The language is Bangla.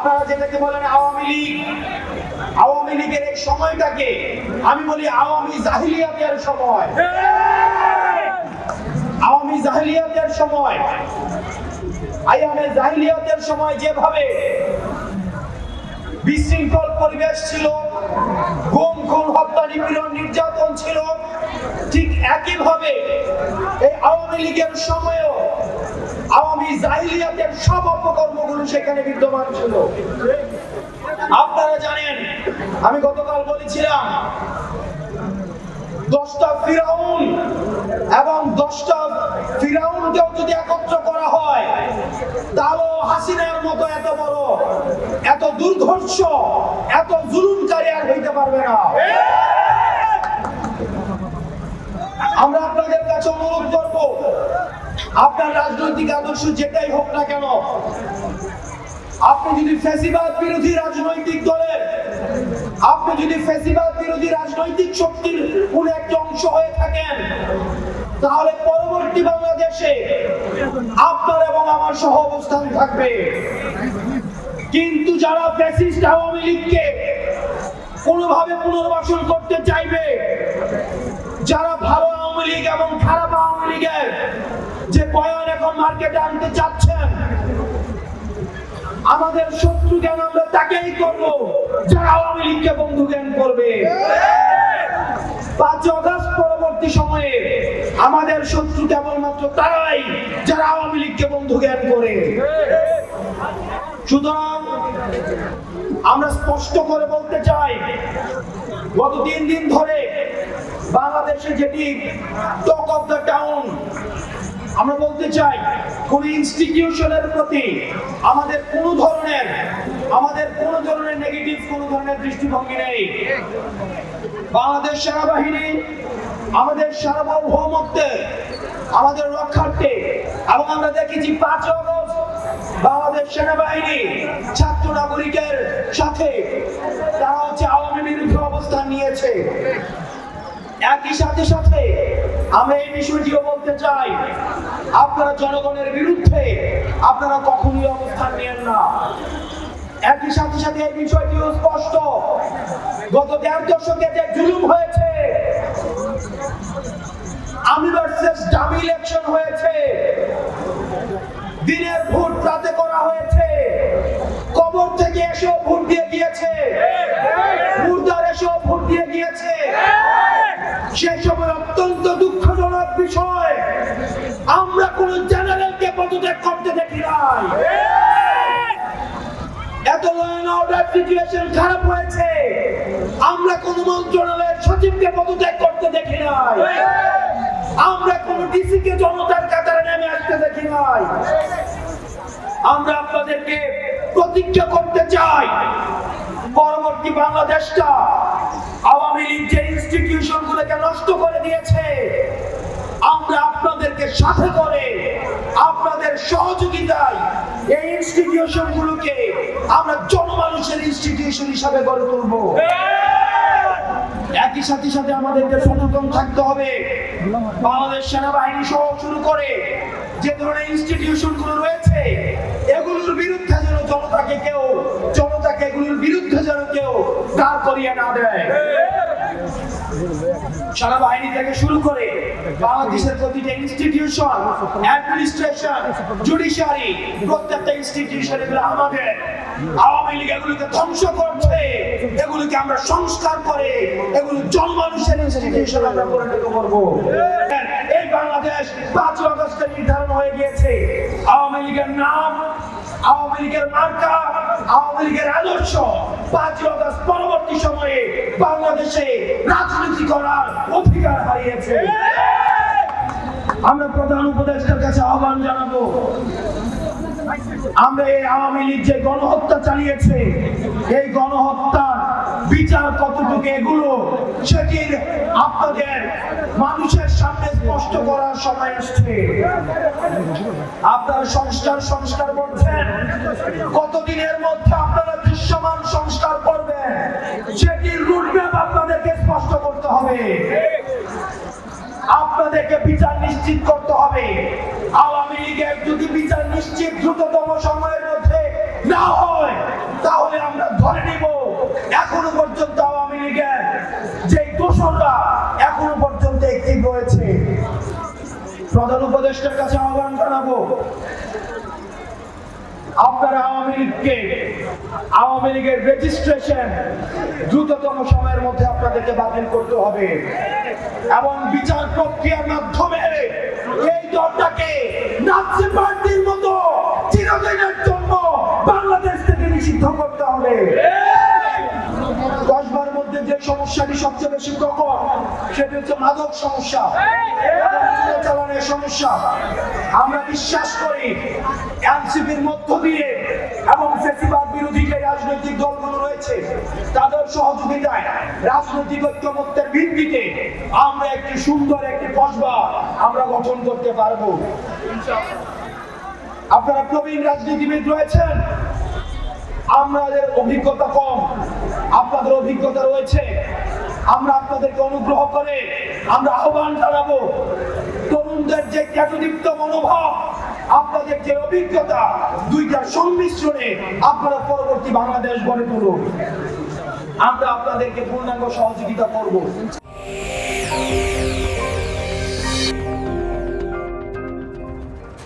আপনারা যেটাকে বলেন আওয়ামী লীগ, আওয়ামী লীগের এই সময়টাকে আমি বলি আওয়ামী জাহিলিয়াতের সময়। আওয়ামী জাহিলিয়াতের সময় আইয়ামে জাহিলিয়াতের সময় যেভাবে বিশৃঙ্খল পরিবেশ ছিল, গুম, খুন, হত্যা, নিপীড়ন, নির্যাতন ছিল, ঠিক একইভাবে এই আওয়ামী লীগের সময়ও আওয়ামী জাহিলিয়াতের সব অপকর্মগুলো সেখানে বিদ্যমান ছিল। আপনারা জানেন, আমি গতকাল বলেছিলাম, দশটা ফিরাউন এবং দশটা ফিরাউনকেও যদি একত্র করা হয় তাহলেও হাসিনার মতো এত বড়, এত দুর্ধর্ষ, এত জুলুমকারী আপনার রাজনৈতিক আদর্শ যেটাই হোক না কেন, আপনি যদি ফ্যাসিবাদ বিরোধী রাজনৈতিক দলের, আপনি যদি ফ্যাসিবাদ বিরোধী রাজনৈতিক শক্তির কোন একটা অংশ হয়ে থাকেন, তাহলে পরবর্তী বাংলাদেশে আপনার এবং আমার সহ অবস্থান থাকবে। কিন্তু যারা ফ্যাসিস্ট আওয়ামী লীগকে কোনোভাবে পুনর্বাসন করতে চাইবে, যারা ভালো আওয়ামী লীগ এবং খারাপ আওয়ামী লীগের যে বয়ান এখন মার্কেটে আনতে চাচ্ছেন, আমাদের শত্রু জ্ঞান আমরা তাকেই করব, যারা আওয়ামী লীগকে বন্ধু জ্ঞান করবে। পাঁচ অগস্ট পরবর্তী সময়ে আমাদের শত্রু কেবলমাত্র তারাই যারা আওয়ামী লীগকে বন্ধু জ্ঞান করে। সুতরাং আমরা স্পষ্ট করে বলতে চাই, গত তিন দিন ধরে বাংলাদেশে যেটি টক অফ দ্য টাউন আমরা বলতে চাই, কোন ইনস্টিটিউশনের প্রতি আমাদের কোন ধরনের, আমাদের কোন ধরনের নেগেটিভ কোন ধরনের দৃষ্টিভঙ্গি নেই। বাংলাদেশ সেনাবাহিনী আমাদের সার্বভৌমত্বের আমাদের রক্ষার্থে, এবং আমরা দেখেছি পাঁচ অগস্ট বাংলাদেশ সেনাবাহিনী ছাত্র নাগরিকের সাথে তারা হচ্ছে আওয়ামী বিরুদ্ধে অবস্থান নিয়েছে। একই সাথে সাথে আমরা এই বিষয়টিও বলতে চাই, আপনারা জনগণের বিরুদ্ধে আপনারা কখনোই অবস্থান নেন না। একই সাথে সাথে এই বিষয়টিও স্পষ্ট, গত দেড় দশকে যে জুলুম হয়েছে, আমি ভার্সেস ডামি ইলেকশন হয়েছে, দিনের ভোট রাতে করা হয়েছে, কবর থেকে এসেও ভোট দিয়ে গিয়েছে মুর্দার এসেও ভোট দিয়ে গিয়েছে। সেই সময় অত্যন্ত দুঃখজনক বিষয়। আমরা কোন জেনারেলকে পদত্যাগ করতে দেখি নাই। এত ল অর্ডার সিচুয়েশন খারাপ হয়েছে। আমরা কোন মন্ত্রণালয়ের সচিবকে পদত্যাগ করতে দেখি নাই। আমরা কোন ডিসি কে জনতার কাতারে নেমে আসতে দেখি নাই। আমরা আপনাদেরকে প্রতিজ্ঞা করতে চাই। পরবর্তী বাংলাদেশটা আওয়ামী লীগ যে ইনস্টিটিউশন গুলোকে নষ্ট করে দিয়েছে, আমরা আপনাদেরকে সাথে করে আপনাদের সহযোগিতায় এই ইনস্টিটিউশন গুলোকে আমরা জনমানুষের ইনস্টিটিউশন হিসাবে গড়ে তুলব। একই সাথে সাথে আমাদেরকে সচেতন থাকতে হবে। বাংলাদেশ সেনাবাহিনী সহ শুরু করে যে ধরনের ইনস্টিটিউশনগুলো রয়েছে, এগুলোর বিরুদ্ধে যেন জনতাকে কেউ, জনতাকে এগুলোর বিরুদ্ধে যেন কেউ দাঁড় করিয়ে না দেয়। সেনাবাহিনী থেকে শুরু করে বাংলাদেশের প্রতিটা ইনস্টিটিউশন অ্যাডমিনিস্ট্রেশন জুডিশিয়ারি প্রত্যেকটা ইনস্টিটিউশন এগুলো আমাদের আওয়ামী লীগ এগুলোকে ধ্বংস করছে। এগুলোকে আমরা সংস্কার করে, এগুলো জনমানুষের ইনস্টিটিউশন আমরা পরিণত করব। এই বাংলাদেশ পাঁচ আগস্টে নির্ধারণ হয়ে গিয়েছে। আওয়ামী লীগের নাম আওয়ামী লীগের মার্কা, আওয়ামী লীগের আদর্শ, পাঁচই অগস্ট পরবর্তী সময়ে বাংলাদেশে রাজনীতি করার অধিকার হারিয়েছে। আমরা প্রধান উপদেষ্টার কাছে আহ্বান জানাব, আমরা এই আওয়ামী লীগ যে গণহত্যা চালিয়েছে, এই গণহত্যার বিচার কতটুকু এগুলো সেটির আপনাদের মানুষের সামনে স্পষ্ট করার সময় আসছে। আপনারা সংস্কার সংস্কার বলছেন। কতদিনের মধ্যে আপনারা দৃশ্যমান সংস্কার করবেন? সেটির রুটম্যাপ আপনাদেরকে স্পষ্ট করতে হবে। আপনাদেরকে বিচার নিশ্চিত করতে হবে। আওয়ামী লীগের যদি বিচার নিশ্চিত দ্রুততম সময়ের মধ্যে না হয় উপদেষ্টার কাছে আহ্বান জানাব, আপনারা আওয়ামী লীগকে, আওয়ামী লীগের রেজিস্ট্রেশন দ্রুততম সময়ের মধ্যে আপনাদেরকে বাতিল করতে হবে। এবং বিচার প্রক্রিয়ার মাধ্যমে এই দলটাকে নাৎসি পার্টির মতো চিরদিনের জন্য বাংলাদেশ থেকে নিষিদ্ধ করতে হবে। কসবার মধ্যে যে সমস্যাটি সবচেয়ে বেশি প্রকট সেটি হচ্ছে মাদক সমস্যা। চোরাচালানের সমস্যা। আমরা বিশ্বাস করি এনসিপির মধ্য দিয়ে এবং ফেসিবাদ বিরোধী যে রাজনৈতিক দলগুলো রয়েছে, তাদের সহযোগিতায় রাজনৈতিক ঐক্যমত্যের ভিত্তিতে আমরা একটি সুন্দর একটি কসবা আমরা গঠন করতে পারব। আপনারা প্রবীণ রাজনীতিবিদ রয়েছেন? আমাদের অভিজ্ঞতা কম। আপনাদের অভিজ্ঞতা রয়েছে আমরা আপনাদেরকে অনুগ্রহ করে আমরা আহ্বান জানাব, তরুণদের যে ক্যাটদীপ্ত মনোভাব, আপনাদের যে অভিজ্ঞতা দুইটার সংমিশ্রণে আপনারা পরবর্তী বাংলাদেশ গড়ে তুলুন। আমরা আপনাদেরকে পূর্ণাঙ্গ সহযোগিতা করব।